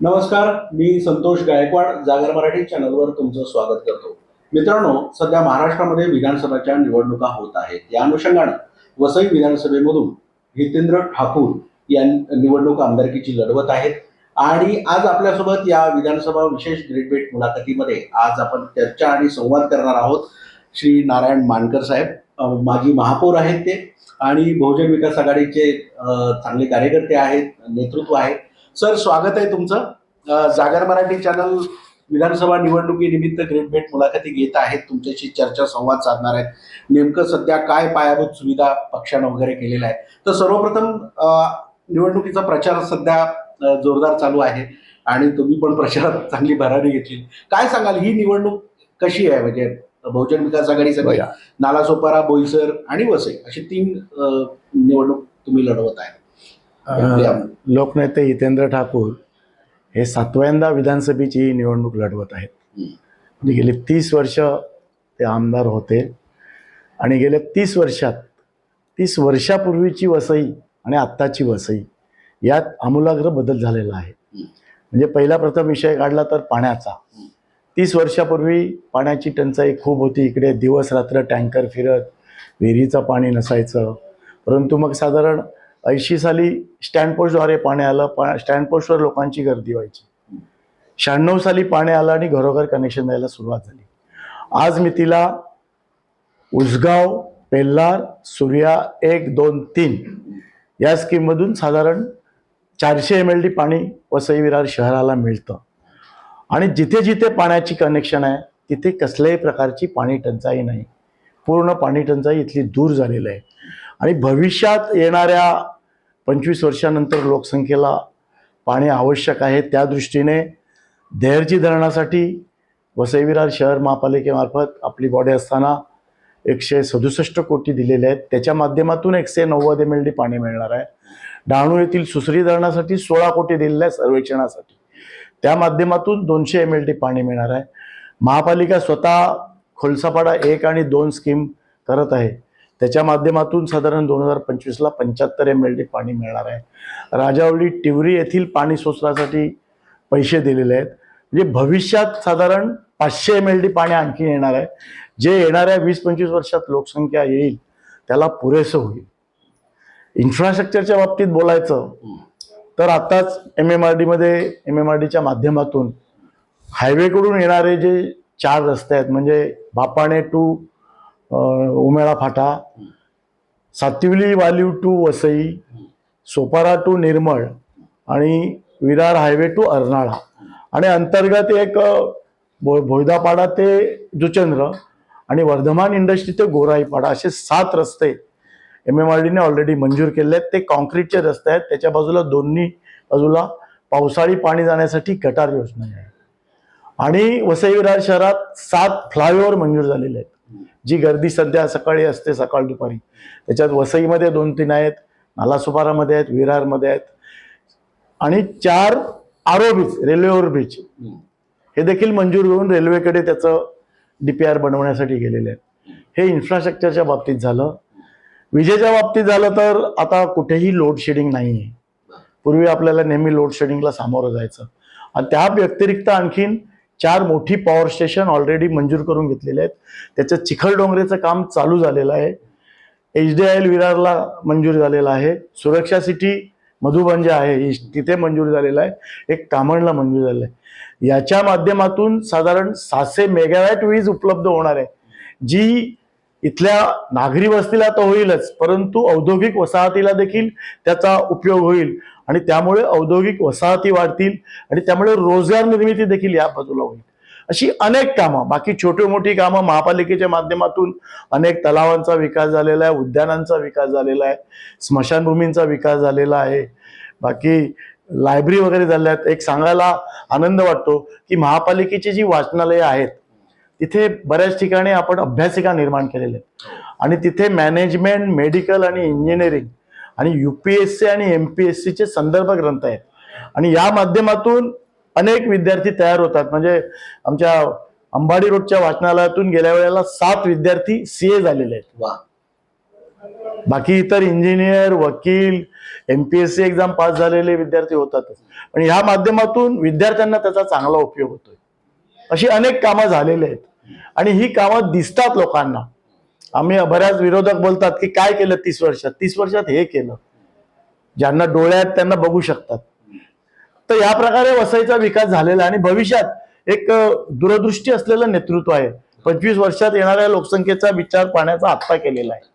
नमस्कार मी संतोष गायकवाड जागर मराठी चॅनलवर तुमचं स्वागत करतो. मित्रांनो सध्या महाराष्ट्रामध्ये विधानसभाच्या निवडणुका होत आहेत. या अनुषंगानं वसई विधानसभेमधून हितेंद्र ठाकूर या निवडणूक आमदारकीची लढवत आहेत. आणि आज आपल्यासोबत या विधानसभा विशेष ग्रेट भेट मुलाखतीमध्ये आज आपण चर्चा आणि संवाद करणार आहोत. श्री नारायण मानकर साहेब माजी महापौर आहेत ते. आणि बहुजन विकास आघाडीचे चांगले कार्यकर्ते आहेत नेतृत्व आहेत. सर स्वागत आहे तुमचं. जागर मराठी चॅनल विधानसभा निवडणुकीनिमित्त ग्रेट भेट मुलाखती घेत आहेत. तुमच्याशी चर्चा संवाद साधणार आहेत. नेमकं सध्या काय पायाभूत सुविधा पक्षानं वगैरे केलेल्या आहे तर सर्वप्रथम निवडणुकीचा प्रचार सध्या जोरदार चालू आहे. आणि तुम्ही पण प्रचारात चांगली भरारी घेतली. काय सांगाल? ही निवडणूक कशी आहे? म्हणजे बहुजन विकास आघाडीसाठी नालासोपारा बोईसर आणि वसई अशी तीन निवडणूक तुम्ही लढवत आहे लोकनेते हितेंद्र ठाकूर हे सातव्यांदा विधानसभेची निवडणूक लढवत आहेत. म्हणजे गेले तीस वर्ष ते आमदार होते आणि गेल्या तीस वर्षात तीस वर्षापूर्वीची वसई आणि आत्ताची वसई यात आमूलाग्र बदल झालेला आहे. म्हणजे पहिला प्रथम विषय काढला तर पाण्याचा. तीस वर्षापूर्वी पाण्याची टंचाई खूप होती इकडे दिवस रात्र टँकर फिरत विहिरीचं पाणी नसायचं परंतु मग साधारण ऐंशी साली स्टँड पोस्टद्वारे पाणी आलं पा स्टँड पोस्टवर लोकांची गर्दी व्हायची. शहाण्णव साली पाणी आलं आणि घरोघर कनेक्शन द्यायला सुरुवात झाली. आज मी तिला उसगाव पेल्लार सूर्या एक दोन तीन या स्कीममधून साधारण चारशे एम एल डी पाणी वसई विरार शहराला मिळतं. आणि जिथे जिथे पाण्याची कनेक्शन आहे तिथे कसल्याही प्रकारची पाणी टंचाई नाही. पूर्ण पाणी टंचाई इथली दूर झालेलं आहे. आणि भविष्यात येणाऱ्या पंचवीस वर्षानंतर लोकसंख्येला पाणी आवश्यक आहे त्या दृष्टीने देहरजी धरणासाठी वसई विरार शहर महापालिकेमार्फत आपली बॉडी असताना एकशे सदुसष्ट कोटी दिलेले आहेत. त्याच्या माध्यमातून एकशे नव्वद एम एल डी पाणी मिळणार आहे. डहाणू येथील सुसरी धरणासाठी सोळा कोटी दिलेले आहे सर्वेक्षणासाठी. त्या माध्यमातून दोनशे एम एल डी पाणी मिळणार आहे. महापालिका स्वतः खोलसापाडा एक आणि दोन स्कीम करत आहे. त्याच्या माध्यमातून साधारण दोन हजार पंचवीसला पंच्याहत्तर एम एल डी पाणी मिळणार आहे. राजावली टिवरी येथील पाणी सोसण्यासाठी पैसे दिलेले आहेत. म्हणजे भविष्यात साधारण पाचशे एम एल डी पाणी आणखी येणार आहे. जे येणाऱ्या वीस पंचवीस वर्षात लोकसंख्या येईल त्याला पुरेसं होईल. इन्फ्रास्ट्रक्चरच्या बाबतीत बोलायचं तर आत्ताच एम एम आर डीमध्ये एम एम आर डीच्या माध्यमातून हायवेकडून येणारे जे चार रस्ते आहेत म्हणजे Bapane to Umela Phata Sativali Valiv to Vasai Sopara to Nirmal आणि विरार हायवे टू अर्नाळा. आणि अंतर्गत एक भो भोयदापाडा ते जुचंद्र आणि वर्धमान इंडस्ट्री ते गोराईपाडा असे सात रस्ते एम एम आर डीने ऑलरेडी मंजूर केले आहेत. ते कॉन्क्रीटचे रस्ते आहेत. त्याच्या बाजूला दोन्ही बाजूला पावसाळी पाणी जाण्यासाठी गटार योजना आहे. आणि वसई विरार शहरात सात फ्लायओव्हर मंजूर झालेले आहेत. जी गर्दी सध्या सकाळी असते सकाळ दुपारी. त्याच्यात वसईमध्ये दोन तीन आहेत नालासुपारामध्ये आहेत विरारमध्ये आहेत. आणि चार आरो बीच रेल्वे बीच हे देखील मंजूर घेऊन रेल्वेकडे त्याचं डी पी आर बनवण्यासाठी गेलेले आहेत. हे इन्फ्रास्ट्रक्चरच्या बाबतीत झालं. विजेच्या बाबतीत झालं तर आता कुठेही लोड शेडिंग नाही आहे पूर्वी आपल्याला नेहमी लोड शेडिंगला सामोरं जायचं. आणि त्या व्यतिरिक्त आणखीन चार मोठी पॉवर स्टेशन ऑलरेडी मंजूर करून घेतलेले आहेत. त्याचं चिखलडोंगरेचं काम चालू झालेलं आहे. एच डी आय एल विरारला मंजूर झालेलं आहे. सुरक्षा सिटी मधुबन जे आहे तिथे मंजूर झालेलं आहे. एक कामणला मंजूर झालेलं आहे. याच्या माध्यमातून साधारण सहाशे मेगावॅट वीज उपलब्ध होणार आहे. जी इथल्या नागरी वस्तीला तर होईलच परंतु औद्योगिक वसाहतीला देखील त्याचा उपयोग होईल. आणि त्यामुळे औद्योगिक वसाहती वाढतील आणि त्यामुळे रोजगार निर्मिती देखील या बाजूला होईल. अशी अनेक कामं बाकी छोटी मोठी कामं महापालिकेच्या माध्यमातून अनेक तलावांचा विकास झालेला आहे उद्यानांचा विकास झालेला आहे स्मशानभूमींचा विकास झालेला आहे बाकी लायब्ररी वगैरे झाल्या आहेत. एक सांगायला आनंद वाटतो की महापालिकेची जी वाचनालयं आहेत तिथे बऱ्याच ठिकाणी आपण अभ्यासिका निर्माण केलेल्या आहेत. आणि तिथे मॅनेजमेंट मेडिकल आणि इंजिनिअरिंग आणि युपीएससी आणि एम पी एस सीचे संदर्भ ग्रंथ आहेत. आणि या माध्यमातून अनेक विद्यार्थी तयार होतात. म्हणजे आमच्या अंबाडी रोडच्या वाचनालयातून गेल्या वेळेला सात विद्यार्थी सी ए झालेले आहेत. वा. बाकी इतर इंजिनियर वकील M P S C exam pass झालेले विद्यार्थी होतातच पण ह्या माध्यमातून विद्यार्थ्यांना त्याचा चांगला उपयोग होतोय. अशी अनेक कामं झालेली आहेत. आणि ही कामं दिसतात लोकांना. आम्ही बऱ्याच विरोधक बोलतात की काय केलं तीस वर्षात? तीस वर्षात हे केलं. ज्यांना डोळे आहेत त्यांना बघू शकतात. तर या प्रकारे वसईचा विकास झालेला आहे आणि भविष्यात एक दूरदृष्टी असलेलं नेतृत्व आहे. पंचवीस वर्षात येणाऱ्या लोकसंख्येचा विचार पाण्याचा आत्ता केलेला आहे.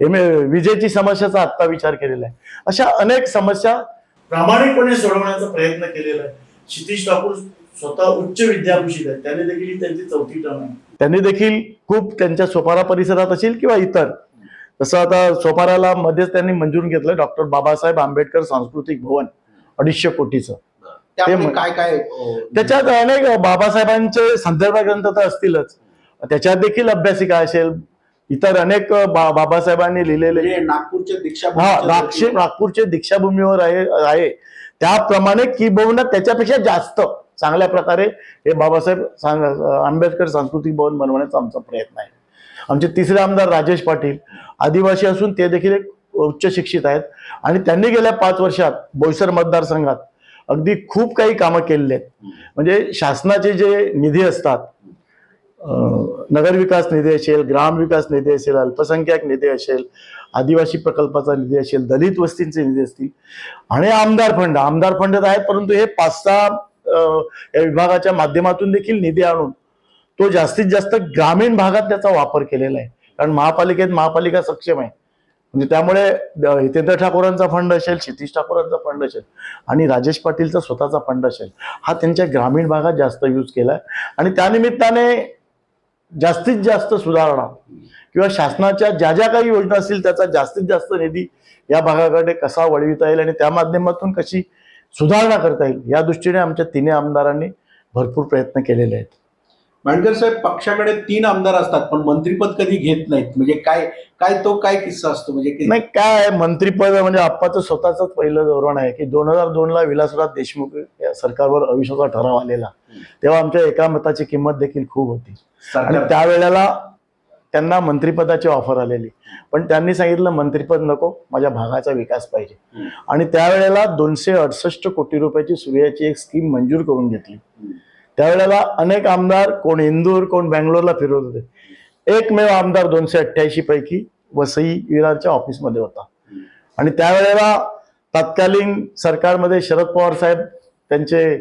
एम विजेची समस्याचा आत्ता विचार केलेला आहे. अशा अनेक समस्या प्रामाणिकपणे सोडवण्याचा प्रयत्न केलेला आहे. क्षितिश ठाकूर स्वतः उच्च विद्याभूषित आहेत. त्याने देखील त्यांची चौथी टर्म आहे. त्यांनी देखील खूप त्यांच्या सोपारा परिसरात असेल किंवा इतर. तसं आता सोपाराला मध्येच त्यांनी मंजूर घेतलं डॉक्टर बाबासाहेब आंबेडकर सांस्कृतिक भवन अडीचशे कोटीचं. म्हण- काय काय त्याच्यात अनेक बाबासाहेबांचे संदर्भ ग्रंथ तर असतीलच. त्याच्यात देखील अभ्यासिका असेल. इतर अनेक बाबासाहेबांनी लिहिलेले. म्हणजे नागपूरच्या दीक्षा हा नागशे नागपूरचे दीक्षाभूमीवर आहे आहे. त्याप्रमाणे किंबहुना त्याच्यापेक्षा जास्त चांगल्या प्रकारे हे बाबासाहेब सांग- आंबेडकर सांस्कृतिक भवन बनवण्याचा आमचा प्रयत्न आहे. आमचे तिसरे आमदार राजेश पाटील आदिवासी असून ते देखील एक उच्च शिक्षित आहेत. आणि त्यांनी गेल्या पाच वर्षात बोईसर मतदारसंघात अगदी खूप काही कामं केलेली आहेत. म्हणजे शासनाचे जे निधी असतात नगरविकास निधी असेल ग्रामविकास निधी असेल अल्पसंख्याक निधी असेल आदिवासी प्रकल्पाचा निधी असेल दलित वस्तींचे निधी असतील. आणि आमदार फंड आमदार फंड आहेत परंतु हे पाच सहा या विभागाच्या माध्यमातून देखील निधी आणून तो जास्तीत जास्त ग्रामीण भागात त्याचा वापर केलेला आहे. कारण महापालिकेत महापालिका सक्षम आहे. म्हणजे त्यामुळे हितेंद्र ठाकूरांचा फंड असेल क्षितिश ठाकूरांचा फंड असेल आणि राजेश पाटीलचा स्वतःचा फंड असेल हा त्यांच्या ग्रामीण भागात जास्त यूज केलाय. आणि त्यानिमित्ताने जास्तीत जास्त सुधारणा किंवा शासनाच्या ज्या ज्या काही योजना असतील त्याचा जास्तीत जास्त निधी या भागाकडे कसा वळविता येईल आणि त्या माध्यमातून कशी सुधारणा करता येईल. या दृष्टीने आमच्या तिन्ही आमदारांनी भरपूर प्रयत्न केलेले आहेत. मांडकर साहेब पक्षाकडे तीन आमदार असतात पण मंत्रीपद कधी घेत नाहीत? म्हणजे काय काय तो काय किस्सा असतो? म्हणजे नाही काय मंत्रीपद म्हणजे आप्पाचं स्वतःच पहिलं धोरण आहे की दोन हजार दोन ला विलासराव देशमुख या सरकारवर अविश्वासा ठराव आलेला. तेव्हा आमच्या एका मताची किंमत देखील खूप होती. आणि त्यावेळेला त्यांना मंत्रिपदाची ऑफर आलेली. पण त्यांनी सांगितलं मंत्रिपद नको माझ्या भागाचा विकास पाहिजे. आणि त्यावेळेला दोनशे अडसष्ट कोटी रुपयाची सूर्याची एक स्कीम मंजूर करून घेतली. त्यावेळेला अनेक आमदार कोण इंदूर कोण बँगलोरला फिरत होते. एकमेव आमदार दोनशे अठ्ठ्याऐंशी पैकी वसई विरारच्या ऑफिसमध्ये होता. आणि त्यावेळेला तत्कालीन सरकारमध्ये शरद पवार साहेब त्यांचे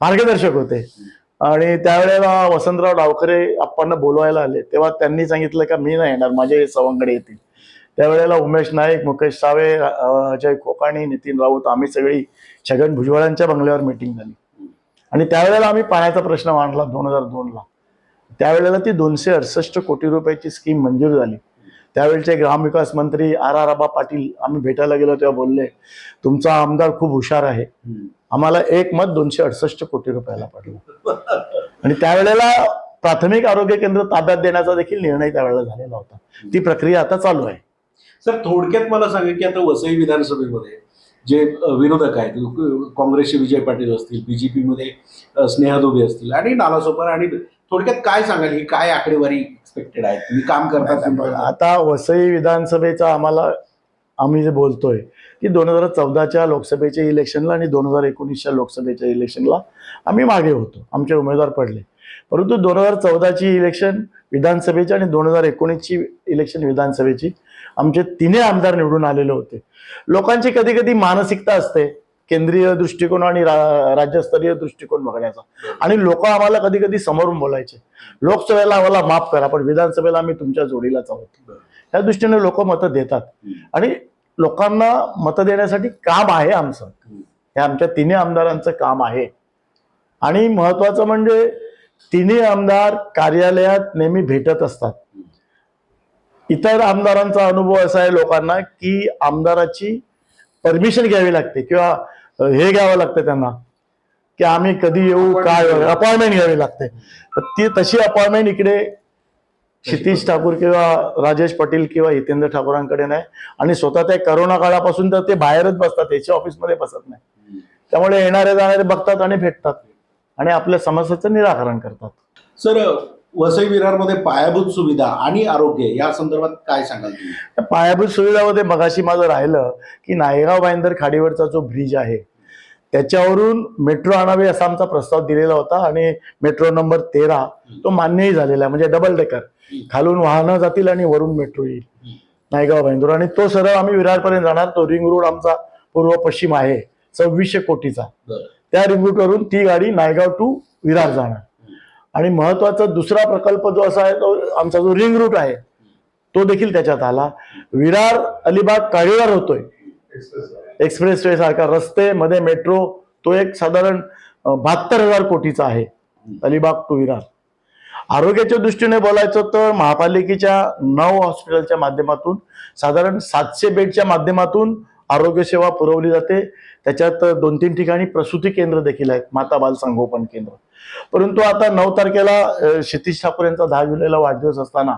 मार्गदर्शक होते. आणि त्यावेळेला वसंतराव डावखरे आप्पांना बोलवायला आले. तेव्हा त्यांनी सांगितलं का मी नाही येणार माझे सवंगडे येतील. त्यावेळेला उमेश नाईक मुकेश सावे अजय कोकाणी नितीन राऊत आम्ही सगळी छगन भुजबळांच्या बंगल्यावर मिटिंग झाली. आणि त्यावेळेला आम्ही पाण्याचा प्रश्न मांडला दोन हजार दोनला. त्यावेळेला ती दोनशे अडसष्ट कोटी रुपयाची स्कीम मंजूर झाली. त्यावेळचे ग्रामविकास मंत्री आर आर आबा पाटील आम्ही भेटायला गेलो तेव्हा बोलले तुमचा आमदार खूप हुशार आहे. आम्हाला एक मत दोनशे अडसष्ट कोटी रुपयाला पडलं. आणि त्यावेळेला प्राथमिक आरोग्य केंद्र ताब्यात देण्याचा देखील निर्णय त्यावेळेला झालेला होता. ती प्रक्रिया आता चालू आहे. सर थोडक्यात मला सांगा की आता वसई विधानसभेमध्ये जे विरोधक आहेत काँग्रेसचे विजय पाटील असतील बीजेपी मध्ये अ, स्नेहा दोबे असतील आणि नालासोपारा आणि थोडक्यात काय सांगाल? ही काय आकडेवारी एक्सपेक्टेड आहे? तुम्ही काम करता आता वसई विधानसभेचा आम्हाला आम्ही जे बोलतोय की दोन हजार चौदाच्या लोकसभेच्या इलेक्शनला आणि दोन हजार एकोणीसच्या लोकसभेच्या इलेक्शनला आम्ही मागे होतो. आमचे उमेदवार पडले. परंतु दोन हजार चौदाची इलेक्शन विधानसभेची आणि दोन हजार एकोणीसची इलेक्शन विधानसभेची आमचे तिन्ही आमदार निवडून आलेले होते. लोकांची कधी कधी मानसिकता असते केंद्रीय दृष्टिकोन आणि रा- राज्यस्तरीय दृष्टिकोन बघण्याचा. आणि लोक आम्हाला कधी कधी समोरून बोलायचे. लोकसभेला आम्हाला माफ करा पण विधानसभेला आम्ही तुमच्या जोडीलाच आहोत. त्या दृष्टीने लोक मतं देतात. आणि लोकांना मतं देण्यासाठी काम आहे आमचं. हे आमच्या तिन्ही आमदारांचं काम आहे. आणि महत्वाचं म्हणजे तिन्ही आमदार कार्यालयात नेहमी भेटत असतात. इतर आमदारांचा अनुभव असा आहे लोकांना की आमदाराची परमिशन घ्यावी लागते किंवा हे घ्यावं लागतं त्यांना की आम्ही कधी येऊ काय अपॉइंटमेंट घ्यावी लागते. ती तशी अपॉइंटमेंट इकडे क्षितिश ठाकूर किंवा राजेश पाटील किंवा हितेंद्र ठाकूरांकडे नाही. आणि स्वतः त्या करोना काळापासून तर ते बाहेरच बसतात त्याच्या ऑफिसमध्ये बसत नाही. त्यामुळे येणारे जाणारे बघतात आणि भेटतात. आणि आपल्या समस्येचं निराकरण करतात. सर वसई विरारमध्ये पायाभूत सुविधा आणि आरोग्य या संदर्भात काय सांगाल पायाभूत सुविधामध्ये मगाशी माझं राहिलं की नायगाव बांदर खाडीवरचा जो ब्रिज आहे त्याच्यावरून मेट्रो आणावी असा आमचा प्रस्ताव दिलेला होता आणि मेट्रो नंबर तेरा तो मान्यही झालेला आहे. म्हणजे डबल डेकर खालून वाहनं जातील आणि वरून मेट्रो येईल. नायगाव भाईंदूर आणि तो सरळ आम्ही विरारपर्यंत जाणार. तो रिंग रोड आमचा पूर्व पश्चिम आहे. सव्वीसशे कोटीचा. त्या रिंग रूटवरून ती गाडी नायगाव टू विरार जाणार. आणि महत्त्वाचा दुसरा प्रकल्प जो असा आहे तो आमचा जो रिंग रूट आहे तो देखील त्याच्यात आला. विरार अलिबाग काळीवार होतोय. एक्सप्रेस वे सारखा रस्ते मध्ये मेट्रो तो एक साधारण बहात्तर हजार कोटीचा आहे. अलिबाग टू विरार. आरोग्याच्या दृष्टीने बोलायचं तर महापालिकेच्या नऊ हॉस्पिटलच्या माध्यमातून साधारण सातशे बेडच्या माध्यमातून आरोग्यसेवा पुरवली जाते. त्याच्यात दोन तीन ठिकाणी प्रसूती केंद्र देखील आहेत माता बाल संगोपन केंद्र. परंतु आता नऊ तारखेला अ, क्षितिज ठाकूर यांचा दहा जुलैला वाढदिवस असताना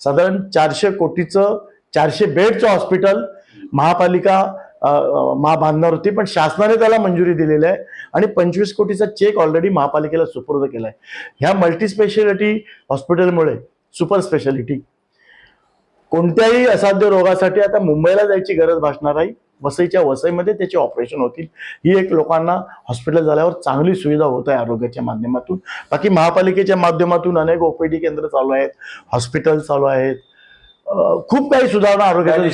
साधारण चारशे कोटीचं चारशे बेडचं हॉस्पिटल महापालिका अ, अ, महा बांधणार होती पण शासनाने त्याला मंजुरी दिलेली आहे आणि पंचवीस कोटीचा चेक ऑलरेडी महापालिकेला सुपूर्द केला आहे ह्या मल्टी स्पेशालिटी हॉस्पिटलमुळे सुपर स्पेशालिटी कोणत्याही असाध्य रोगासाठी आता मुंबईला जायची गरज भासणार आहे. वसईच्या वसईमध्ये त्याचे ऑपरेशन होतील. ही एक लोकांना हॉस्पिटल झाल्यावर चांगली सुविधा होत आहे आरोग्याच्या माध्यमातून. बाकी महापालिकेच्या माध्यमातून अनेक ओपीडी केंद्र चालू आहेत हॉस्पिटल चालू आहेत. खूप काही सुधारणा आरोग्याच्या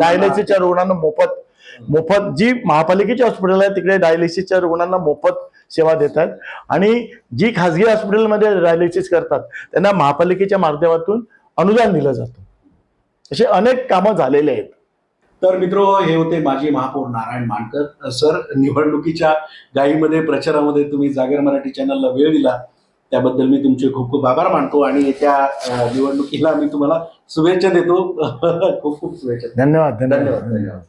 डायलिसिसच्या रुग्णांना मोफत मोफत जी महापालिकेची हॉस्पिटल आहे तिकडे डायलिसिसच्या रुग्णांना मोफत सेवा देत आहेत आणि जी खासगी हॉस्पिटलमध्ये डायलिसिस करतात त्यांना महापालिकेच्या माध्यमातून अनुदान दिलं जातं. असे अनेक कामं झालेले आहेत. तर मित्र हे होते माजी महापौर नारायण मानकर. सर निवडणुकीच्या गाईमध्ये प्रचारामध्ये तुम्ही जागर मराठी चॅनलला वेळ दिला. त्याबद्दल मी तुमचे खूप खूप आभार मानतो आणि येत्या निवडणुकीला मी तुम्हाला शुभेच्छा देतो. खूप खूप शुभेच्छा. धन्यवाद. धन्यवाद धन्यवाद.